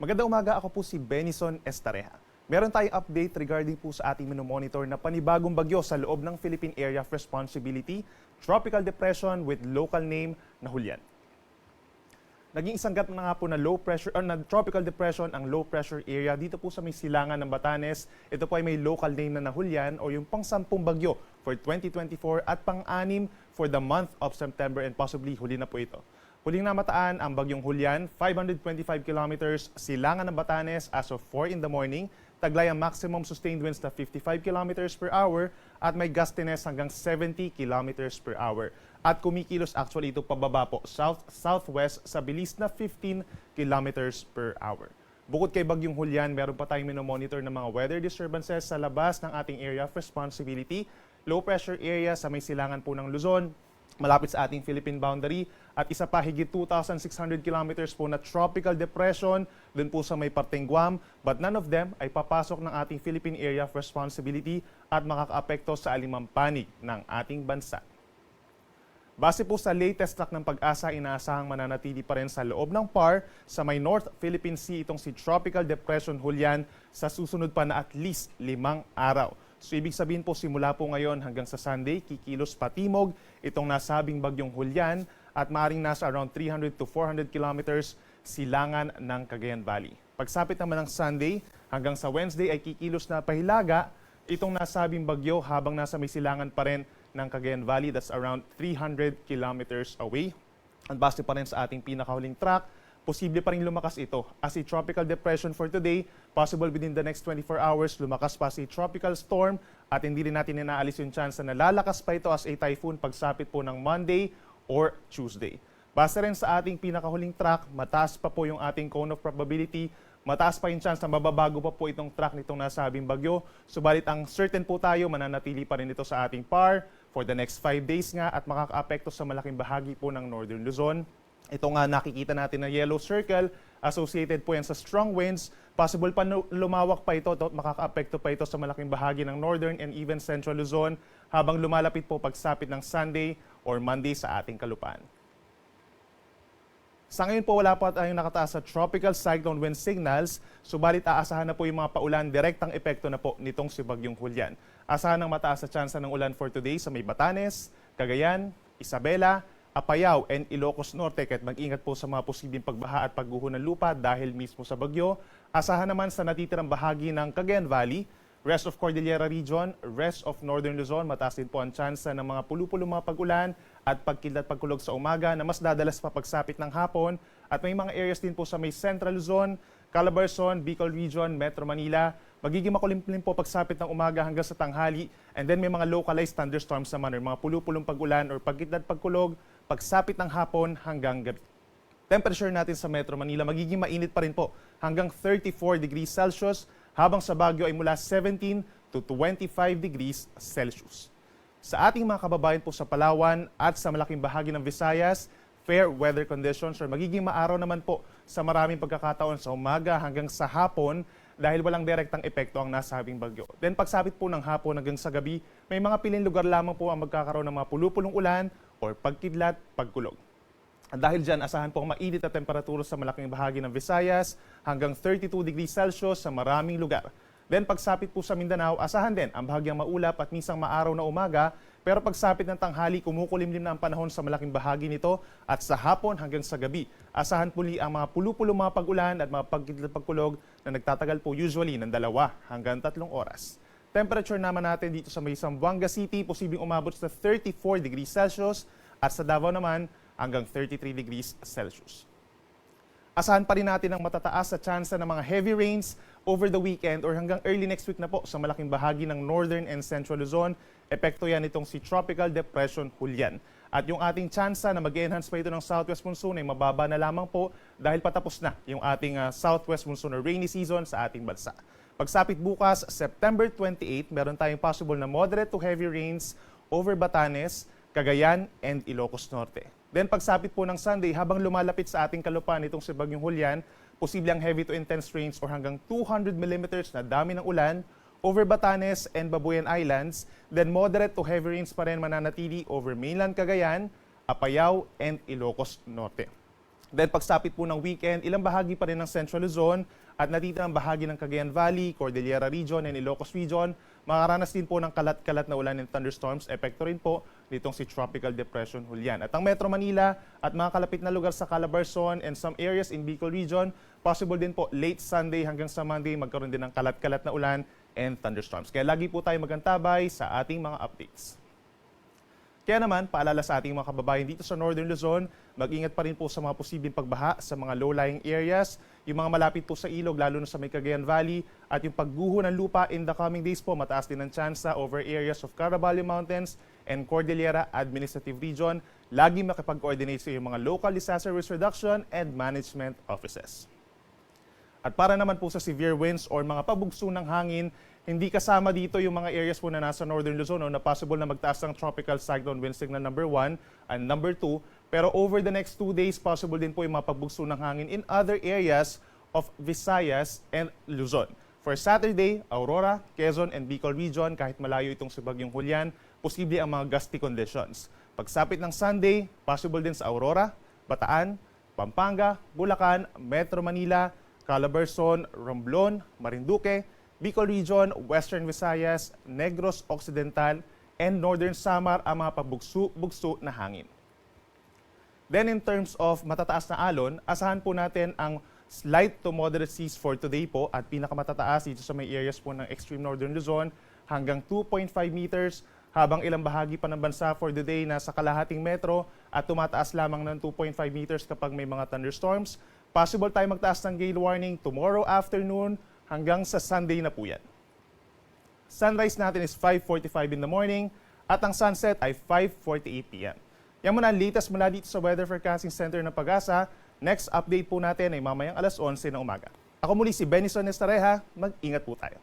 Magandang umaga, ako po si Benison Estareja. Meron tayong update regarding po sa ating monitor na panibagong bagyo sa loob ng Philippine Area of Responsibility, Tropical Depression with local name na Julian. Naging isang gat na nga po na low pressure or na tropical depression ang low pressure area dito po sa may silangan ng Batanes. Ito po ay may local name na Nahulian o yung pang-sampung bagyo for 2024 at pang-anim for the month of September and possibly huli na po ito. Huling namataan ang bagyong Julian, 525 kilometers silangan ng Batanes as of 4 in the morning. Taglay ang maximum sustained winds na 55 kilometers per hour at may gustiness hanggang 70 kilometers per hour. At kumikilos actually ito pababa po south-southwest sa bilis na 15 kilometers per hour. Bukod kay Bagyong Julian, meron pa tayong minomonitor ng mga weather disturbances sa labas ng ating area of responsibility. Low pressure area sa may silangan po ng Luzon, malapit sa ating Philippine boundary at isa pa higit 2,600 kilometers po na tropical depression dun po sa may parteng Guam but none of them ay papasok ng ating Philippine Area of Responsibility at makakaapekto sa alimang panig ng ating bansa. Base po sa latest track ng pag-asa, inaasahang mananatili pa rin sa loob ng PAR sa may North Philippine Sea itong si Tropical Depression Julian sa susunod pa na at least limang araw. So ibig sabihin po simula po ngayon hanggang sa Sunday, kikilos patimog itong nasabing bagyong Julian at maaring nasa around 300 to 400 kilometers silangan ng Cagayan Valley. Pagsapit naman ng Sunday hanggang sa Wednesday ay kikilos na pahilaga itong nasabing bagyo habang nasa may silangan pa rin ng Cagayan Valley. That's around 300 kilometers away. At base pa rin sa ating pinakahuling track, posible pa rin lumakas ito. As a tropical depression for today, possible within the next 24 hours, lumakas pa si tropical storm at hindi rin natin inaalis yung chance na lalakas pa ito as a typhoon pagsapit po ng Monday or Tuesday. Base rin sa ating pinakahuling track, mataas pa po yung ating cone of probability mataas pa yung chance na mababago pa po itong track nitong nasabing bagyo. Subalit ang certain po tayo, mananatili pa rin ito sa ating par for the next 5 days nga at makakaapekto sa malaking bahagi po ng Northern Luzon. Ito nga nakikita natin na yellow circle, associated po yan sa strong winds. Possible pa lumawak pa ito makakaapekto pa ito sa malaking bahagi ng Northern and even Central Luzon habang lumalapit po pagsapit ng Sunday or Monday sa ating kalupaan. Sa ngayon po wala pa tayong nakataas sa tropical cyclone wind signals, subalit aasahan na po yung mga paulan direktang epekto na po nitong si Bagyong Julian. Asahan ng mataas sa tsansa ng ulan for today sa may Batanes, Cagayan, Isabela, Apayao and Ilocos Norte kahit mag-ingat po sa mga posibleng pagbaha at pagguho ng lupa dahil mismo sa bagyo. Asahan naman sa natitirang bahagi ng Cagayan Valley, rest of Cordillera Region, rest of Northern Luzon, mataas din po ang tsansa ng mga pulu-pulong mga pagulan at pagkilat pagkulog sa umaga na mas dadalas pa pagsapit ng hapon. At may mga areas din po sa may Central Luzon, Calabarzon, Bicol Region, Metro Manila. Magiging makulimlim po pagsapit ng umaga hanggang sa tanghali. And then may mga localized thunderstorms naman or mga pulu-pulong pagulan or pagkilat pagkulog pagsapit ng hapon hanggang gabi temperature natin sa Metro Manila magiging mainit pa rin po hanggang 34 degrees Celsius habang sa Baguio ay mula 17 to 25 degrees Celsius. Sa ating mga kababayan po sa Palawan at sa malaking bahagi ng Visayas, fair weather conditions or magiging maaraw naman po sa maraming pagkakataon sa umaga hanggang sa hapon dahil walang direktang epekto ang nasabing bagyo. Then pagsapit po ng hapon hanggang sa gabi, may mga piling lugar lamang po ang magkakaroon ng mga pulupulong ulan or pagkidlat, pagkulog. Dahil dyan, asahan po ang mainit na temperatura sa malaking bahagi ng Visayas hanggang 32 degrees Celsius sa maraming lugar. Then pagsapit po sa Mindanao, asahan din ang bahagyang maulap at minsang maaraw na umaga, pero pagsapit ng tanghali, kumukulimlim na ang panahon sa malaking bahagi nito at sa hapon hanggang sa gabi. Asahan puli ang mga pulu-pulong mga pag-ulan at mga pagkidlat pagkulog na nagtatagal po usually ng dalawa hanggang tatlong oras. Temperature naman natin dito sa may Zamboanga City, posibleng umabot sa 34 degrees Celsius at sa Davao naman hanggang 33 degrees Celsius. Asahan pa rin natin ang matataas sa tsansa ng mga heavy rains over the weekend or hanggang early next week na po sa malaking bahagi ng Northern and Central Luzon. Epekto yan itong si Tropical Depression Julian. At yung ating tsansa na mag-enhance pa ito ng southwest monsoon ay mababa na lamang po dahil patapos na yung ating ah, southwest monsoon or rainy season sa ating bansa. Pagsapit bukas, September 28, meron tayong possible na moderate to heavy rains over Batanes, Cagayan, and Ilocos Norte. Then pagsapit po ng Sunday, habang lumalapit sa ating kalupaan itong si Bagyong Julian, posibleng heavy to intense rains or hanggang 200 millimeters na dami ng ulan over Batanes and Babuyan Islands. Then moderate to heavy rains pa rin mananatili over mainland Cagayan, Apayao, and Ilocos Norte. Then pagsapit po ng weekend, ilang bahagi pa rin ng Central Luzon at natitirang bahagi ng Cagayan Valley, Cordillera Region, and Ilocos Region, makaranas din po ng kalat-kalat na ulan and thunderstorms. Epekto rin po nitong si Tropical Depression Julian. At ang Metro Manila at mga kalapit na lugar sa Calabarzon and some areas in Bicol Region, possible din po late Sunday hanggang sa Monday magkaroon din ng kalat-kalat na ulan and thunderstorms. Kaya lagi po tayo magantabay sa ating mga updates. Kaya naman, paalala sa ating mga kababayan dito sa Northern Luzon, mag-ingat pa rin po sa mga posibleng pagbaha sa mga low-lying areas, yung mga malapit po sa ilog, lalo na sa may Cagayan Valley, at yung pagguho ng lupa in the coming days po, mataas din ang tsansa over areas of Caraballo Mountains and Cordillera Administrative Region. Lagi makipag-coordinate sa yung mga local disaster risk reduction and management offices. At para naman po sa severe winds or mga pabugso ng hangin, hindi kasama dito yung mga areas po na nasa Northern Luzon no, na possible na magtaas ng tropical cyclone wind signal number 1 and number 2. Pero over the next two days, possible din po yung mga pagbugso ng hangin in other areas of Visayas and Luzon. For Saturday, Aurora, Quezon, and Bicol Region, kahit malayo itong si Bagyong Julian, posible ang mga gusty conditions. Pagsapit ng Sunday, possible din sa Aurora, Bataan, Pampanga, Bulacan, Metro Manila, Calabarzon, Romblon, Marinduque, Bicol Region, Western Visayas, Negros Occidental, and Northern Samar ang mga pabugso-bugso na hangin. Then in terms of matataas na alon, asahan po natin ang slight to moderate seas for today po at pinakamatataas dito sa may areas po ng extreme northern Luzon hanggang 2.5 meters habang ilang bahagi pa ng bansa for the day nasa kalahating metro at tumataas lamang ng 2.5 meters kapag may mga thunderstorms. Possible tayo magtaas ng gale warning tomorrow afternoon hanggang sa Sunday na po yan. Sunrise natin is 5.45 in the morning at ang sunset ay 5.48 p.m. Yan muna ang latest mula dito sa Weather Forecasting Center ng Pag-asa. Next update po natin ay mamayang alas 11 ng umaga. Ako muli si Benison Estareja. Mag-ingat po tayo.